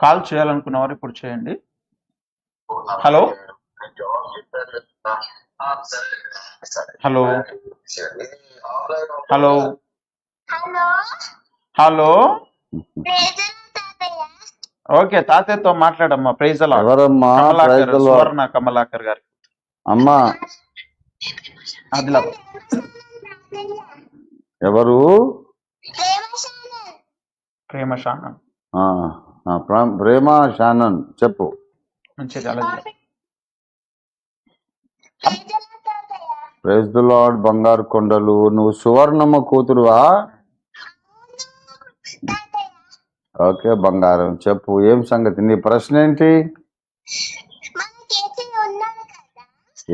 Call చేయాలనుకున్న వారు ఇప్పుడు చేయండి. Hello hello hello hello okay తాతయ్యతో మాట్లాడమ్మా ప్రైజ్ అలా ఎవరమ్మా. సువర్ణ కమలాకర్ గారు. అమ్మా. ఆదిలాబాద్ ఎవరు? ప్రేమశానం ప్రేమ శానం ఆ, ఆ, ప్ర- ప్రేమ షానన్ చెప్పు. ప్రైజ్ ద లార్డ్ బంగారు కొండలు నువ్వు సువర్ణమ్మ కూతురువా? ఓకే బంగారం చెప్పు ఏం సంగతి? నీ ప్రశ్న ఏంటి?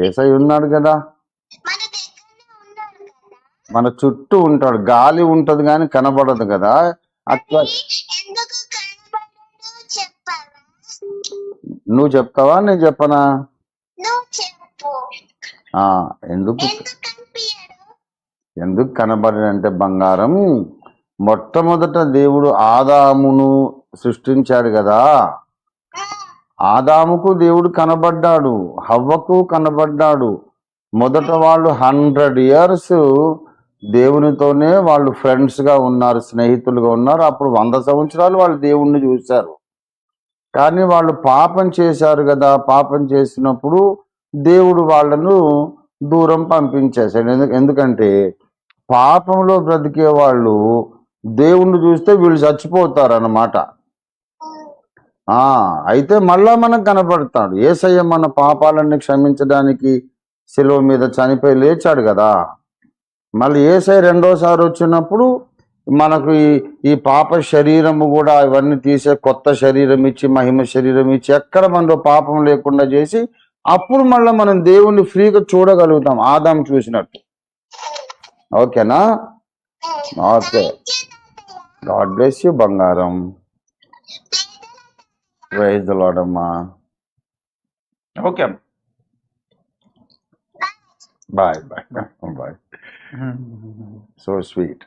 ఏసై ఉన్నాడు కదా. మన చుట్టూ ఉంటాడు. గాలి ఉంటది కానీ కనబడదు కదా. అట్లా నువ్వు చెప్తావా? నేను చెప్పనా? ఎందుకు? ఎందుకు కనబడనంటే బంగారం? మొట్టమొదట దేవుడు ఆదామును సృష్టించాడు కదా. ఆదాముకు దేవుడు కనబడ్డాడు. హవ్వకు కనబడ్డాడు. మొదట వాళ్ళు హండ్రెడ్ ఇయర్స్ దేవునితోనే వాళ్ళు ఫ్రెండ్స్గా ఉన్నారు స్నేహితులుగా ఉన్నారు. అప్పుడు వంద సంవత్సరాలు వాళ్ళు దేవుణ్ణి చూశారు. కానీ వాళ్ళు పాపం చేశారు కదా పాపం చేసినప్పుడు దేవుడు వాళ్ళను దూరం పంపించేశాడు. ఎందుకు ఎందుకంటే పాపంలో బ్రతికే వాళ్ళు దేవుణ్ణి చూస్తే వీళ్ళు చచ్చిపోతారు అన్నమాట అయితే మళ్ళా మనకు కనపడతాడు. ఏసయ్య మన పాపాలన్నీ క్షమించడానికి శిలువ మీద చనిపోయి లేచాడు కదా. మళ్ళీ ఏసై రెండోసారి వచ్చినప్పుడు మనకు ఈ ఈ పాప శరీరము కూడా ఇవన్నీ తీసే కొత్త శరీరం ఇచ్చి మహిమ శరీరం ఇచ్చి ఎక్కడ మనలో పాపం లేకుండా చేసి అప్పుడు మళ్ళీ మనం దేవుణ్ణి ఫ్రీగా చూడగలుగుతాం. ఆదాం చూసినట్టు. ఓకేనా? ఓకే. గాడ్ బ్లెస్ యూ బంగారం. Praise okay. Bye bye bye. So sweet.